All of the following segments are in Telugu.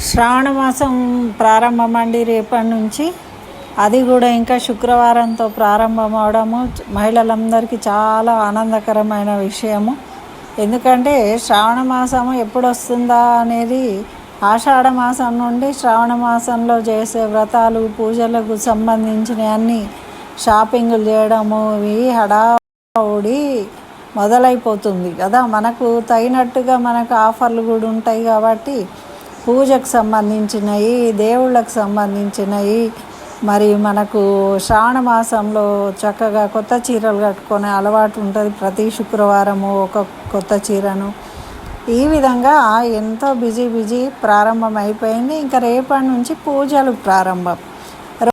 శ్రావణ మాసం ప్రారంభం అండి రేపటి నుంచి. అది కూడా ఇంకా శుక్రవారంతో ప్రారంభం అవడము మహిళలందరికీ చాలా ఆనందకరమైన విషయము. ఎందుకంటే శ్రావణ మాసము ఎప్పుడు వస్తుందా అనేది ఆషాఢ మాసం నుండి శ్రావణ మాసంలో చేసే వ్రతాలు పూజలకు సంబంధించిన అన్ని షాపింగులు చేయడము ఇవి హడావుడి మొదలైపోతుంది కదా. మనకు తగినట్టుగా మనకు ఆఫర్లు కూడా ఉంటాయి కాబట్టి పూజకు సంబంధించినవి దేవుళ్ళకు సంబంధించినవి మరి మనకు శ్రావణ మాసంలో చక్కగా కొత్త చీరలు కట్టుకునే అలవాటు ఉంటుంది ప్రతి శుక్రవారము ఒక కొత్త చీరను. ఈ విధంగా ఎంతో బిజీ బిజీ ప్రారంభం అయిపోయింది ఇంకా రేపటి నుంచి పూజలు ప్రారంభం.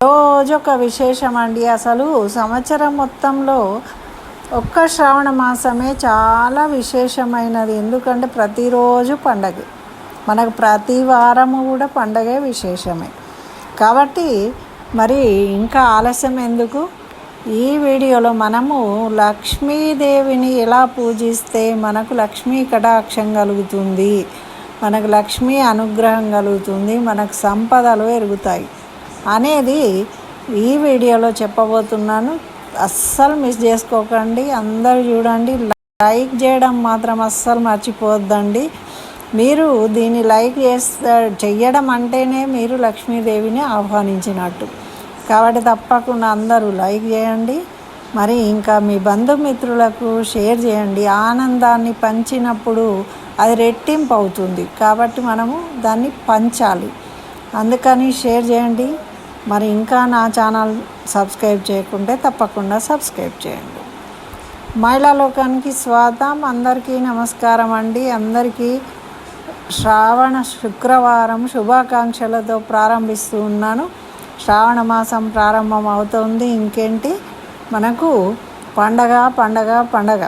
రోజు ఒక విశేషం అండి అసలు. సంవత్సరం మొత్తంలో ఒక్క శ్రావణ మాసమే చాలా విశేషమైనది. ఎందుకంటే ప్రతిరోజు పండగ. మనకు ప్రతి వారము కూడా పండగే విశేషమే. కాబట్టి మరి ఇంకా ఆలస్యం ఎందుకు? ఈ వీడియోలో మనము లక్ష్మీదేవిని ఎలా పూజిస్తే మనకు లక్ష్మీ కటాక్షం కలుగుతుంది మనకు లక్ష్మీ అనుగ్రహం కలుగుతుంది మనకు సంపదలు ఎరుగుతాయి అనేది ఈ వీడియోలో చెప్పబోతున్నాను. అస్సలు మిస్ చేసుకోకండి. అందరు చూడండి. లైక్ చేయడం మాత్రం అస్సలు మర్చిపోవద్దండి మీరు దీన్ని లైక్ చేస్తా చెయ్యడం అంటేనే మీరు లక్ష్మీదేవిని ఆహ్వానించినట్టు. కాబట్టి తప్పకుండా అందరూ లైక్ చేయండి. మరి ఇంకా మీ బంధుమిత్రులకు షేర్ చేయండి. ఆనందాన్ని పంచినప్పుడు అది రెట్టింపు అవుతుంది. కాబట్టి మనము దాన్ని పంచాలి. అందుకని షేర్ చేయండి. మరి ఇంకా నా ఛానల్ సబ్స్క్రైబ్ చేయకుంటే తప్పకుండా సబ్స్క్రైబ్ చేయండి. మహిళా లోకానికి స్వాగతం. అందరికీ నమస్కారం అండి. అందరికీ శ్రావణ శుక్రవారం శుభాకాంక్షలతో ప్రారంభిస్తూ ఉన్నాను. శ్రావణ మాసం ప్రారంభం అవుతుంది ఇంకేంటి? మనకు పండగ పండగ పండగ.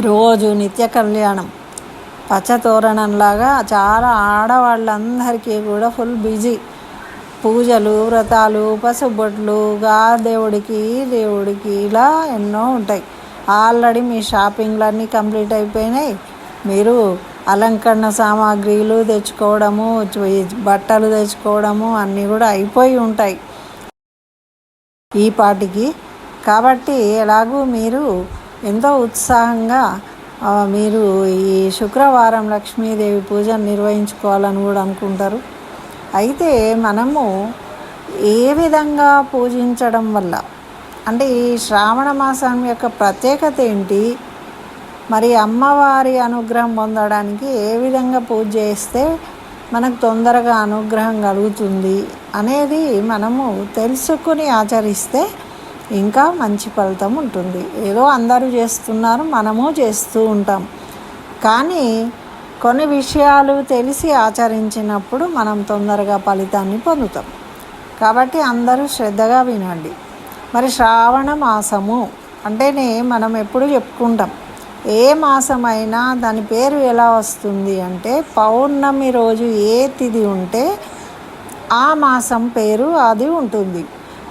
రోజు నిత్య కళ్యాణం. పచ్చతోరణంలాగా చాలా ఆడవాళ్ళందరికీ కూడా ఫుల్ బిజీ. పూజలు వ్రతాలు పసుబొట్లు గా దేవుడికి దేవుడికి ఇలా ఎన్నో ఉంటాయి. ఆల్రెడీ మీ షాపింగ్లన్నీ కంప్లీట్ అయిపోయినాయి. మీరు అలంకరణ సామాగ్రిలు తెచ్చుకోవడము బట్టలు తెచ్చుకోవడము అన్నీ కూడా అయిపోయి ఉంటాయి. ఈ పాటికి కాబట్టి ఎలాగూ మీరు ఎంతో ఉత్సాహంగా మీరు ఈ శుక్రవారం లక్ష్మీదేవి పూజను నిర్వహించుకోవాలని కూడా అనుకుంటారు. అయితే మనము ఏ విధంగా పూజించడం వల్ల అంటే ఈ శ్రావణ మాసం యొక్క ప్రత్యేకత ఏంటి? మరి అమ్మవారి అనుగ్రహం పొందడానికి ఏ విధంగా పూజ చేస్తే మనకు తొందరగా అనుగ్రహం కలుగుతుంది అనేది మనము తెలుసుకుని ఆచరిస్తే ఇంకా మంచి ఫలితం ఉంటుంది. ఏదో అందరూ చేస్తున్నారు మనము చేస్తూ ఉంటాం. కానీ కొన్ని విషయాలు తెలిసి ఆచరించినప్పుడు మనం తొందరగా ఫలితాన్ని పొందుతాం. కాబట్టి అందరూ శ్రద్ధగా వినండి. మరి శ్రావణ మాసము అంటేనే మనం ఎప్పుడు చెప్పుకుంటాం ఏ మాసమైనా దాని పేరు ఎలా వస్తుంది అంటే పౌర్ణమి రోజు ఏ తిథి ఉంటే ఆ మాసం పేరు అది ఉంటుంది.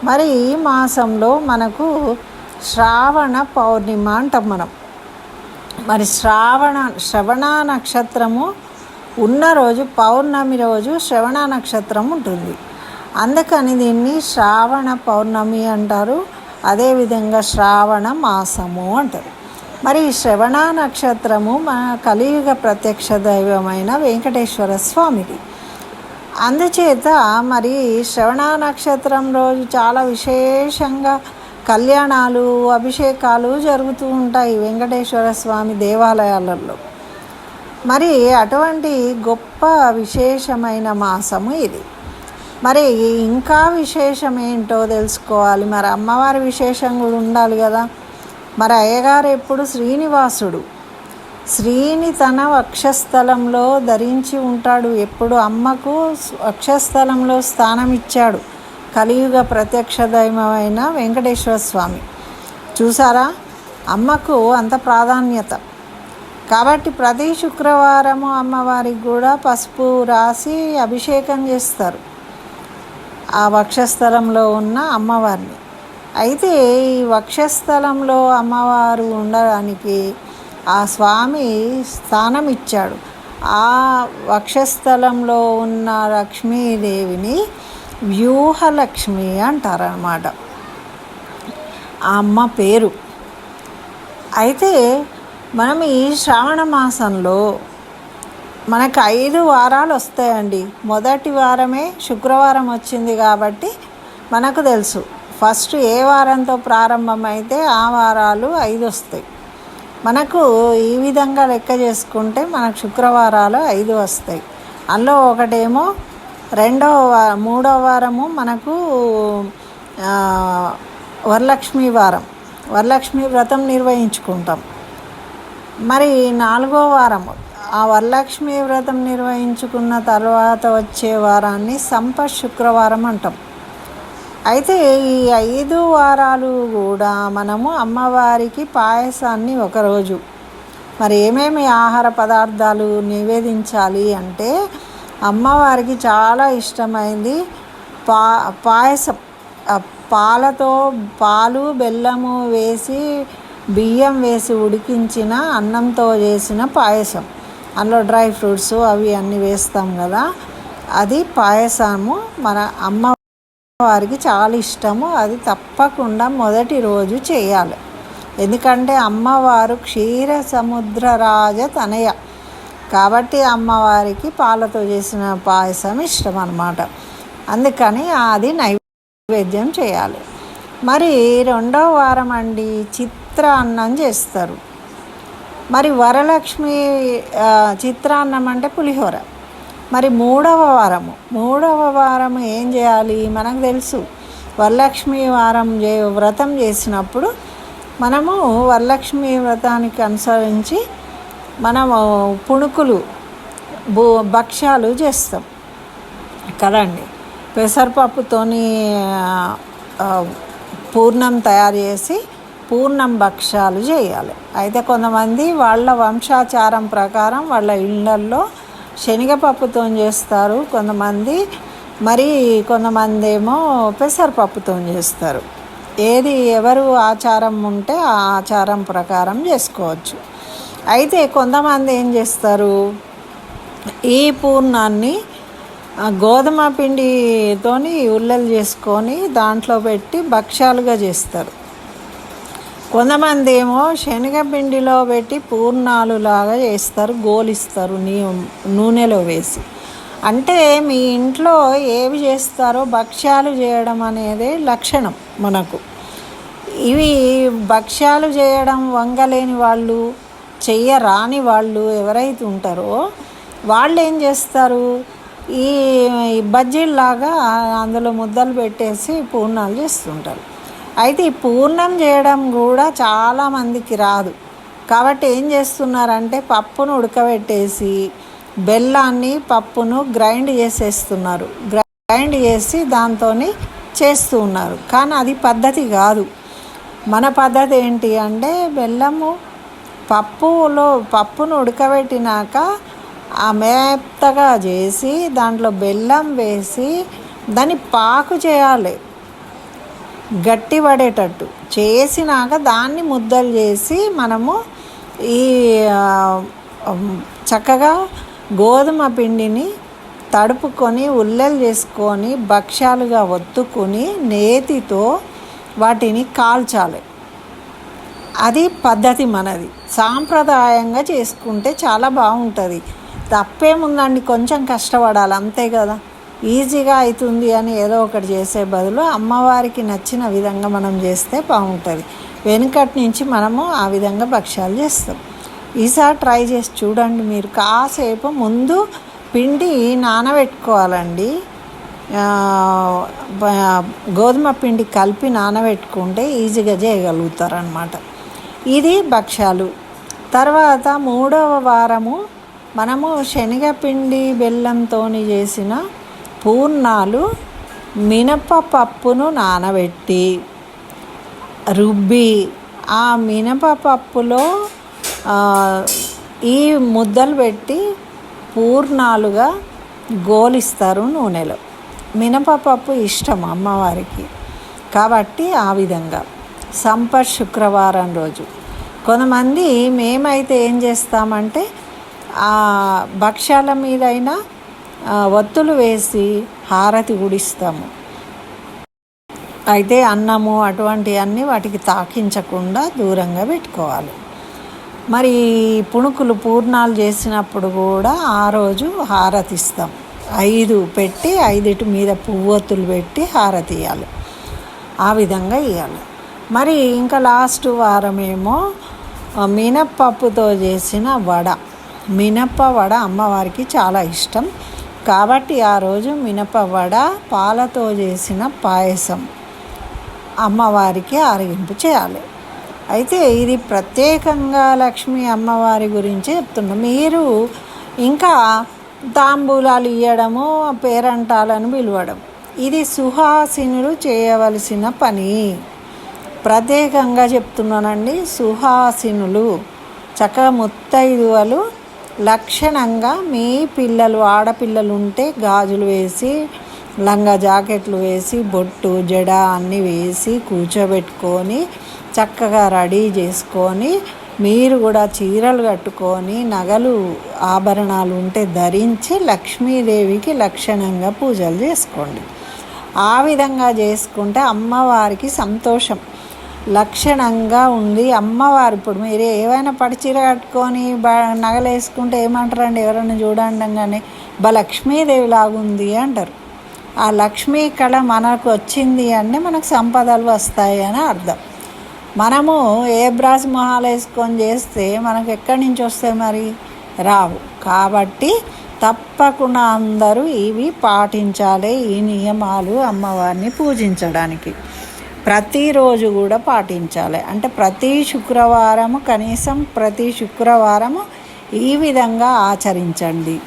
మరి ఈ మాసంలో మనకు శ్రావణ పౌర్ణిమ అంటాం మనం. మరి శ్రావణ శ్రవణ నక్షత్రము ఉన్న రోజు పౌర్ణమి రోజు శ్రవణ నక్షత్రం ఉంటుంది. అందుకని దీన్ని శ్రావణ పౌర్ణమి అంటారు. అదేవిధంగా శ్రావణ మాసము అంటారు. మరి శ్రవణ నక్షత్రము మా కలియుగ ప్రత్యక్ష దైవమైన వెంకటేశ్వర స్వామిది. అందుచేత మరి శ్రవణ నక్షత్రం రోజు చాలా విశేషంగా కళ్యాణాలు అభిషేకాలు జరుగుతూ ఉంటాయి వెంకటేశ్వర స్వామి దేవాలయాలలో. మరి అటువంటి గొప్ప విశేషమైన మాసము ఇది. మరి ఇంకా విశేషం ఏంటో తెలుసుకోవాలి. మరి అమ్మవారి విశేషం కూడా ఉండాలి కదా. మరి అయ్యగారు ఎప్పుడు శ్రీనివాసుడు. శ్రీని తన వక్షస్థలంలో ధరించి ఉంటాడు. ఎప్పుడు అమ్మకు వక్షస్థలంలో స్థానం ఇచ్చాడు కలియుగ ప్రత్యక్ష దైవమైన వెంకటేశ్వర స్వామి. చూసారా? అమ్మకు అంత ప్రాధాన్యత. కాబట్టి ప్రతి శుక్రవారము అమ్మవారికి కూడా పసుపు రాసి అభిషేకం చేస్తారు. ఆ వక్షస్థలంలో ఉన్న అమ్మవారిని. అయితే ఈ వక్షస్థలంలో అమ్మవారు ఉండడానికి ఆ స్వామి స్థానం ఇచ్చాడు ఆ వక్షస్థలంలో ఉన్న లక్ష్మీదేవిని వ్యూహలక్ష్మి అంటారనమాట ఆ అమ్మ పేరు. అయితే మనం ఈ శ్రావణ మాసంలో మనకు ఐదు వారాలు వస్తాయండి. మొదటి వారమే శుక్రవారం వచ్చింది కాబట్టి మనకు తెలుసు. ఫస్ట్ ఏ వారంతో ప్రారంభమైతే ఆ వారాలు ఐదు వస్తాయి. మనకు ఈ విధంగా లెక్క చేసుకుంటే మనకు శుక్రవారాలు ఐదు వస్తాయి. అందులో ఒకటేమో రెండవ వారం మూడవ వారము మనకు వరలక్ష్మి వారం. వరలక్ష్మి వ్రతం నిర్వహించుకుంటాం. మరి నాలుగో వారము ఆ వరలక్ష్మి వ్రతం నిర్వహించుకున్న తర్వాత వచ్చే వారాన్ని సంప శుక్రవారం అంటాం. అయితే ఈ ఐదు వారాలు కూడా మనము అమ్మవారికి పాయసాన్ని ఒకరోజు. మరి ఏమేమి ఆహార పదార్థాలు నివేదించాలి అంటే అమ్మవారికి చాలా ఇష్టమైంది పా పాయసం. పాలతో పాలు బెల్లము వేసి బియ్యం వేసి ఉడికించిన అన్నంతో చేసిన పాయసం. అందులో డ్రై ఫ్రూట్స్ అవి అన్నీ వేస్తాం కదా. అది పాయసము మన అమ్మ వారికి చాలా ఇష్టము. అది తప్పకుండా మొదటి రోజు చేయాలి. ఎందుకంటే అమ్మవారు క్షీర సముద్ర రాజ తనయ. కాబట్టి అమ్మవారికి పాలతో చేసిన పాయసం ఇష్టం అన్నమాట అందుకని అది నైవేద్యం చేయాలి. మరి రెండో వారం అండి చిత్రాన్నం చేస్తారు. మరి వరలక్ష్మి చిత్రాన్నం అంటే పులిహోర. మరి మూడవ వారము. మూడవ వారం ఏం చేయాలి? మనకు తెలుసు. వరలక్ష్మి వారం చే వ్రతం చేసినప్పుడు మనము వరలక్ష్మి వ్రతానికి అనుసరించి మనము పుణుకులు భూ భక్ష్యాలు చేస్తాం. కదండి? పెసరపప్పుతోని పూర్ణం తయారు చేసి పూర్ణం భక్ష్యాలు చేయాలి. అయితే కొంతమంది వాళ్ళ వంశాచారం ప్రకారం వాళ్ళ ఇళ్ళల్లో శనగపప్పుతో చేస్తారు కొంతమంది. మరి కొంతమంది ఏమో పెసరపప్పుతో చేస్తారు. ఏది ఎవరు ఆచారం ఉంటే ఆ ఆచారం ప్రకారం చేసుకోవచ్చు. అయితే కొంతమంది ఏం చేస్తారు? ఈ పూర్ణాన్ని గోధుమ పిండితోని ఉల్లలు చేసుకొని దాంట్లో పెట్టి భక్ష్యాలుగా చేస్తారు. కొంతమంది ఏమో శనగపిండిలో పెట్టి పూర్ణాలు లాగా చేస్తారు గోలిస్తారు నీ నూనెలో వేసి. అంటే మీ ఇంట్లో ఏవి చేస్తారో భక్ష్యాలు చేయడం అనేది లక్షణం మనకు. ఇవి భక్ష్యాలు చేయడం వంగలేని వాళ్ళు చెయ్యరాని వాళ్ళు ఎవరైతే ఉంటారో వాళ్ళు ఏం చేస్తారు? ఈ ఈ బజ్జీల్లాగా అందులో ముద్దలు పెట్టేసి పూర్ణాలు చేస్తుంటారు. అయితే ఈ పూర్ణం చేయడం కూడా చాలామందికి రాదు. కాబట్టి ఏం చేస్తున్నారంటే పప్పును ఉడకబెట్టేసి బెల్లాన్ని పప్పును గ్రైండ్ చేసేస్తున్నారు. గ్రైండ్ చేసి దాంతో చేస్తూ ఉన్నారు. కానీ అది పద్ధతి కాదు. మన పద్ధతి ఏంటి అంటే బెల్లము పప్పులో పప్పును ఉడకబెట్టినాక ఆ మెత్తగా చేసి దాంట్లో బెల్లం వేసి దాన్ని పాకు చేయాలి. గట్టి పడేటట్టు చేసినాక దాన్ని ముద్దలు చేసి మనము ఈ చక్కగా గోధుమ పిండిని తడుపుకొని ఉల్లలు చేసుకొని భక్ష్యాలుగా ఒత్తుకొని నేతితో వాటిని కాల్చాలి. అది పద్ధతి మనది. సాంప్రదాయంగా చేసుకుంటే చాలా బాగుంటుంది. తప్పేముందండి? కొంచెం కష్టపడాలి. అంతే కదా? ఈజీగా అవుతుంది అని ఏదో ఒకటి చేసే బదులు అమ్మవారికి నచ్చిన విధంగా మనం చేస్తే బాగుంటుంది. వెనుకటి నుంచి మనము ఆ విధంగా భక్ష్యాలు చేస్తాం. ఈసారి ట్రై చేసి చూడండి మీరు. కాసేపు ముందు పిండి నానబెట్టుకోవాలండి. గోధుమ పిండి కలిపి నానబెట్టుకుంటే ఈజీగా చేయగలుగుతారనమాట ఇది భక్ష్యాలు. తర్వాత మూడవ వారము మనము శనగపిండి బెల్లంతో చేసిన పూర్ణాలు మినపపప్పును నానబెట్టి రుబ్బి ఆ మినపపప్పులో ఈ ముద్దలు పెట్టి పూర్ణాలుగా గోలిస్తారు నూనెలో. మినపపప్పు ఇష్టం అమ్మవారికి. కాబట్టి ఆ విధంగా. సంపత్ శుక్రవారం రోజు. కొంతమంది మేమైతే ఏం చేస్తామంటే ఆ భక్ష్యాల మీదైనా ఒత్తులు వేసి హారతి గుడిస్తాము. అయితే అన్నము అటువంటివన్నీ వాటికి తాకించకుండా దూరంగా పెట్టుకోవాలి. మరి పుణుకులు పూర్ణాలు చేసినప్పుడు కూడా ఆ రోజు హారతి ఇస్తాం ఐదు పెట్టి ఐదుటి మీద పువ్వొత్తులు పెట్టి హారతి ఇవ్వాలి ఆ విధంగా ఇవ్వాలి మరి ఇంకా లాస్ట్ వారమేమో మినప్పప్పుతో చేసిన వడ. మినప్ప వడ అమ్మవారికి చాలా ఇష్టం. కాబట్టి ఆ రోజు మినపవడ పాలతో చేసిన పాయసం అమ్మవారికి ఆరగింపు చేయాలి. అయితే ఇది ప్రత్యేకంగా లక్ష్మీ అమ్మవారి గురించి చెప్తున్నాం. మీరు ఇంకా తాంబూలాలు ఇవ్వడము పేరంటాలను పిలవడం ఇది సుహాసినులు చేయవలసిన పని. ప్రత్యేకంగా చెప్తున్నానండి సుహాసినులు. చక్కగా ముత్తైదువలు లక్షణంగా మీ పిల్లలు ఆడపిల్లలు ఉంటే గాజులు వేసి లంగా జాకెట్లు వేసి బొట్టు జడ అన్నీ వేసి కూర్చోబెట్టుకొని చక్కగా రెడీ చేసుకొని మీరు కూడా చీరలు కట్టుకొని నగలు ఆభరణాలు ఉంటే ధరించి లక్ష్మీదేవికి లక్షణంగా పూజలు చేసుకోండి. ఆ విధంగా చేసుకుంటే అమ్మవారికి సంతోషం. లక్షణంగా ఉంది. అమ్మవారు ఇప్పుడు మీరు ఏవైనా పడిచీర కట్టుకొని బ నగలేసుకుంటే ఏమంటారండి? ఎవరైనా చూడండి కానీ బా లక్ష్మీదేవి లాగుంది అంటారు. ఆ లక్ష్మీ కళ మనకు వచ్చింది అంటే మనకు సంపదలు వస్తాయి అని అర్థం. మనము ఏ బ్రాస్ మొహాలు వేసుకొని చేస్తే మనకు ఎక్కడి నుంచి వస్తాయి మరి? రావు. కాబట్టి తప్పకుండా అందరూ ఇవి పాటించాలి. ఈ నియమాలు అమ్మవారిని పూజించడానికి. ప్రతిరోజు కూడా పాటించాలి. అంటే ప్రతి శుక్రవారము కనీసం ప్రతి శుక్రవారము ఈ విధంగా ఆచరించండి.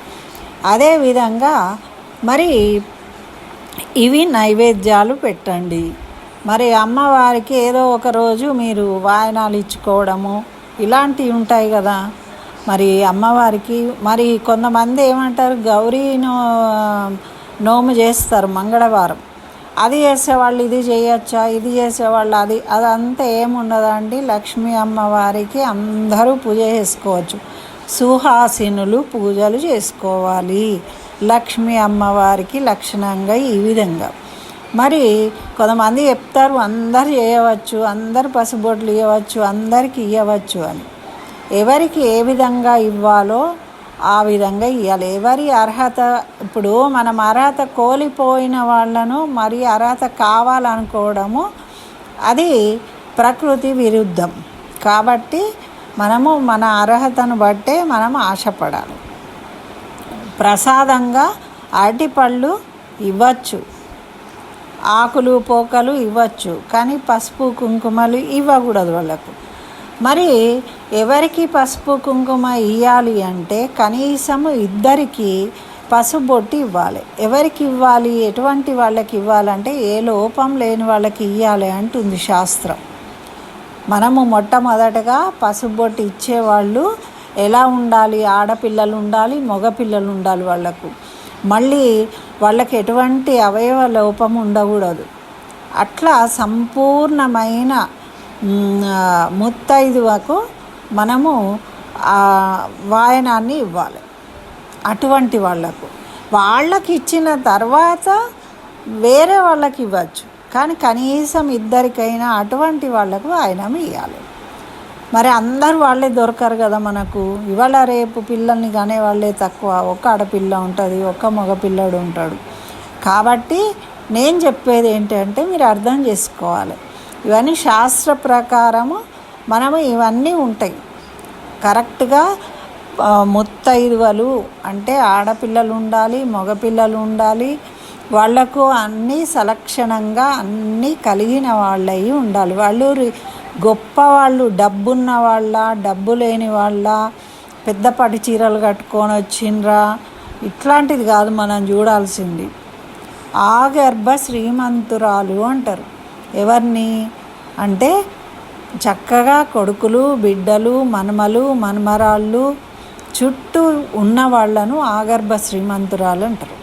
అదేవిధంగా మరి ఇవి నైవేద్యాలు పెట్టండి. మరి అమ్మవారికి ఏదో ఒక రోజు మీరు వాయనాలు ఇచ్చుకోవడము ఇలాంటివి ఉంటాయి కదా. మరి అమ్మవారికి మరి కొంతమంది ఏమంటారు గౌరీ నో నోము చేస్తారు మంగళవారం. అది చేసేవాళ్ళు ఇది చేయొచ్చా ఇది చేసేవాళ్ళు అది అదంతా ఏముండదండి? లక్ష్మీ అమ్మవారికి అందరూ పూజ చేసుకోవచ్చు. సుహాసినులు పూజలు చేసుకోవాలి. లక్ష్మీ అమ్మవారికి లక్షణంగా ఈ విధంగా. మరి కొంతమంది చెప్తారు అందరు చేయవచ్చు అందరు పసుబొట్లు ఇవ్వచ్చు అందరికి ఇవ్వచ్చు అని. ఎవరికి ఏ విధంగా ఇవ్వాలో ఆ విధంగా ఇవ్వాలి ఎవరి అర్హత? ఇప్పుడు మనం అర్హత కోల్పోయిన వాళ్ళను మరి అర్హత కావాలనుకోవడము అది ప్రకృతి విరుద్ధం. కాబట్టి మనము మన అర్హతను బట్టే మనం ఆశపడాలి. ప్రసాదంగా అరటిపళ్ళు ఇవ్వచ్చు. ఆకులు పోకలు ఇవ్వచ్చు. కానీ పసుపు కుంకుమలు ఇవ్వకూడదు వాళ్ళకు. మరి ఎవరికి పసుపు కుంకుమ ఇవ్వాలి అంటే కనీసం ఇద్దరికి పసుపు బొట్టి ఇవ్వాలి. ఎవరికి ఇవ్వాలి? ఎటువంటి వాళ్ళకి ఇవ్వాలంటే ఏ లోపం లేని వాళ్ళకి ఇవ్వాలి అంటుంది శాస్త్రం. మనము మొట్టమొదటగా పసుపు బొట్టు ఇచ్చేవాళ్ళు ఎలా ఉండాలి? ఆడపిల్లలు ఉండాలి మగపిల్లలు ఉండాలి వాళ్ళకు. మళ్ళీ వాళ్ళకి ఎటువంటి అవయవ లోపం ఉండకూడదు. అట్లా సంపూర్ణమైన ముత్తైదువకు మనము వాయనాన్ని ఇవ్వాలి. అటువంటి వాళ్ళకు. వాళ్ళకి ఇచ్చిన తర్వాత వేరే వాళ్ళకి ఇవ్వచ్చు. కానీ కనీసం ఇద్దరికైనా అటువంటి వాళ్ళకు వాయనం ఇవ్వాలి మరి అందరు వాళ్ళే దొరకరు కదా మనకు. ఇవాళ రేపు పిల్లల్ని కానీ వాళ్ళే తక్కువ. ఒక ఆడపిల్ల ఉంటుంది ఒక మగపిల్లడు ఉంటాడు. కాబట్టి నేను చెప్పేది ఏంటంటే మీరు అర్థం చేసుకోవాలి. ఇవన్నీ శాస్త్ర ప్రకారము మనము ఇవన్నీ ఉంటాయి. కరెక్ట్గా ఆ, ముత్తైదువలు అంటే ఆడపిల్లలు ఉండాలి మగపిల్లలు ఉండాలి వాళ్ళకు అన్నీ సలక్షణంగా అన్నీ కలిగిన వాళ్ళయి ఉండాలి. వాళ్ళు రి- గొప్ప వాళ్ళు డబ్బున్న వాళ్ళ డబ్బు లేని వాళ్ళ పెద్దపాటి చీరలు కట్టుకొని వచ్చిండ్రా ఇట్లాంటిది కాదు మనం చూడాల్సింది. ఆగర్భ శ్రీమంతురాలు అంటారు. ఎవరిని? అంటే చక్కగా కొడుకులు బిడ్డలు మనమలు మనమరాళ్ళు చుట్టూ ఉన్న వాళ్ళను ఆగర్భ శ్రీమంతురాలు అంటారు.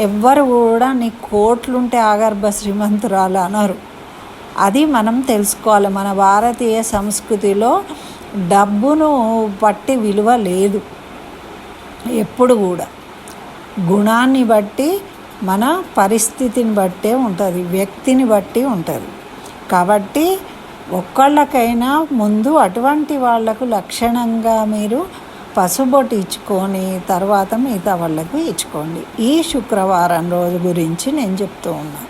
ఎవ్వరు కూడా నీ కోట్లుంటే ఆగర్భ శ్రీమంతురాలు అనరు. అది మనం తెలుసుకోవాలి. మన భారతీయ సంస్కృతిలో డబ్బును పట్టి విలువ లేదు. ఎప్పుడు కూడా. గుణాన్ని బట్టి మన పరిస్థితిని బట్టే ఉంటుంది వ్యక్తిని బట్టి ఉంటుంది. కాబట్టి ఒక్కళ్ళకైనా ముందు అటువంటి వాళ్ళకు లక్షణంగా మీరు పసుబొట్టు ఇచ్చుకొని తర్వాత మిగతా వాళ్ళకు ఇచ్చుకోండి. ఈ శుక్రవారం రోజు గురించి నేను చెప్తూ ఉన్నా.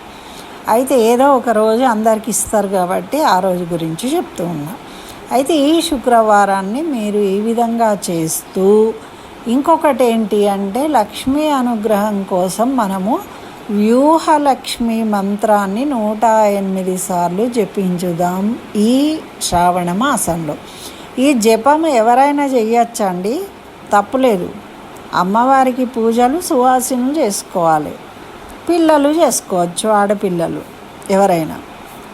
అయితే ఏదో ఒక రోజు అందరికి ఇస్తారు కాబట్టి ఆ రోజు గురించి చెప్తూ ఉన్నా. అయితే ఈ శుక్రవారాన్ని మీరు ఈ విధంగా చేస్తూ ఇంకొకటి ఏంటి అంటే లక్ష్మీ అనుగ్రహం కోసం మనము వ్యూహలక్ష్మి మంత్రాన్ని నూట ఎనిమిది సార్లు జపించుదాం ఈ శ్రావణ మాసంలో. ఈ జపం ఎవరైనా చెయ్యొచ్చండి? తప్పులేదు. అమ్మవారికి పూజలు సువాసినులు చేసుకోవాలి. పిల్లలు చేసుకోవచ్చు ఆడపిల్లలు ఎవరైనా.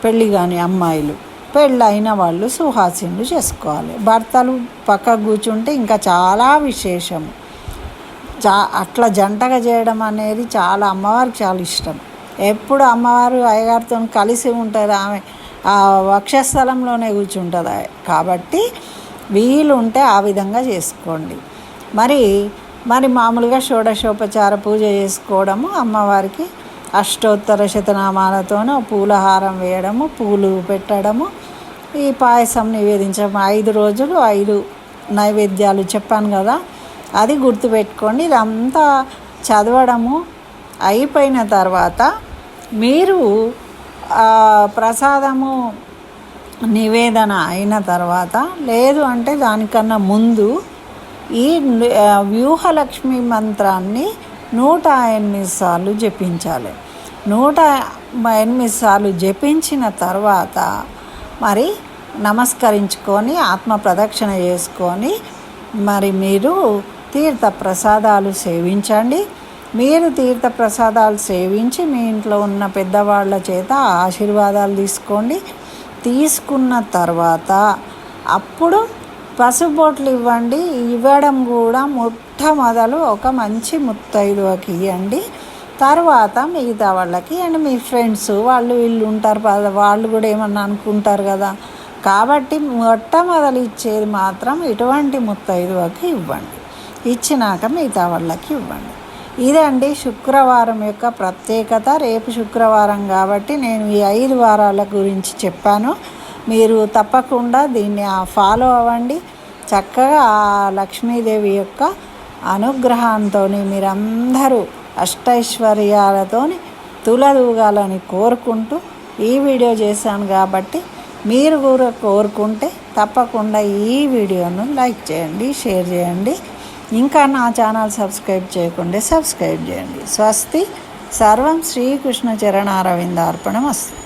పెళ్ళి కాని అమ్మాయిలు. పెళ్ళైన వాళ్ళు సుహాసినులు చేసుకోవాలి. భర్తలు పక్క కూర్చుంటే ఇంకా చాలా విశేషం చా అట్లా జంటగా చేయడం అనేది చాలా అమ్మవారికి చాలా ఇష్టం. ఎప్పుడు అమ్మవారు అయ్యగారితో కలిసి ఉంటుంది ఆమె ఆ వక్షస్థలంలోనే కూర్చుంటుంది కాబట్టి వీలుంటే ఆ విధంగా చేసుకోండి. మరి మరి మామూలుగా షోడశోపచార పూజ చేసుకోవడము అమ్మవారికి అష్టోత్తర శతనామాలతోనూ పూలహారం వేయడము పూలు పెట్టడము ఈ పాయసం నివేదించడం ఐదు రోజులు ఐదు నైవేద్యాలు చెప్పాను కదా. అది గుర్తుపెట్టుకోండి. ఇదంతా చదవడము అయిపోయిన తర్వాత మీరు ప్రసాదము నివేదన అయిన తర్వాత లేదు అంటే దానికన్నా ముందు ఈ వ్యూహలక్ష్మి మంత్రాన్ని నూట ఎనిమిది సార్లు జపించాలి. నూట ఎనిమిది సార్లు జపించిన తర్వాత మరి నమస్కరించుకొని ఆత్మ ప్రదక్షిణ చేసుకొని మరి మీరు తీర్థ ప్రసాదాలు సేవించండి. మీరు తీర్థ ప్రసాదాలు సేవించి మీ ఇంట్లో ఉన్న పెద్దవాళ్ళ చేత ఆశీర్వాదాలు తీసుకోండి. తీసుకున్న తర్వాత అప్పుడు పసుబొట్లు ఇవ్వండి. ఇవ్వడం కూడా మొట్టమొదలు ఒక మంచి ముత్తైదువకి ఇవ్వండి తర్వాత మిగతా వాళ్ళకి అండ్ మీ ఫ్రెండ్స్ వాళ్ళు వీళ్ళు ఉంటారు వాళ్ళు కూడా ఏమన్నా అనుకుంటారు కదా. కాబట్టి మొట్టమొదలు ఇచ్చేది మాత్రం ఇటువంటి ముత్తైదువకి ఇవ్వండి. ఇచ్చినాక మిగతా వాళ్ళకి ఇవ్వండి. ఇదండి శుక్రవారం యొక్క ప్రత్యేకత. రేపు శుక్రవారం కాబట్టి నేను ఈ ఐదు వారాల గురించి చెప్పాను. మీరు తప్పకుండా దీన్ని ఫాలో అవ్వండి. చక్కగా ఆ లక్ష్మీదేవి యొక్క అనుగ్రహంతో మీరందరూ అష్టైశ్వర్యాలతోని తులదూగాలని కోరుకుంటూ ఈ వీడియో చేశాను కాబట్టి మీరు కూడా కోరుకుంటే తప్పకుండా ఈ వీడియోను లైక్ చేయండి షేర్ చేయండి. ఇంకా నా ఛానల్ సబ్స్క్రైబ్ చేయకుంటే సబ్స్క్రైబ్ చేయండి. స్వస్తి. సర్వం శ్రీకృష్ణ చరణారవిందార్పణం వస్తుంది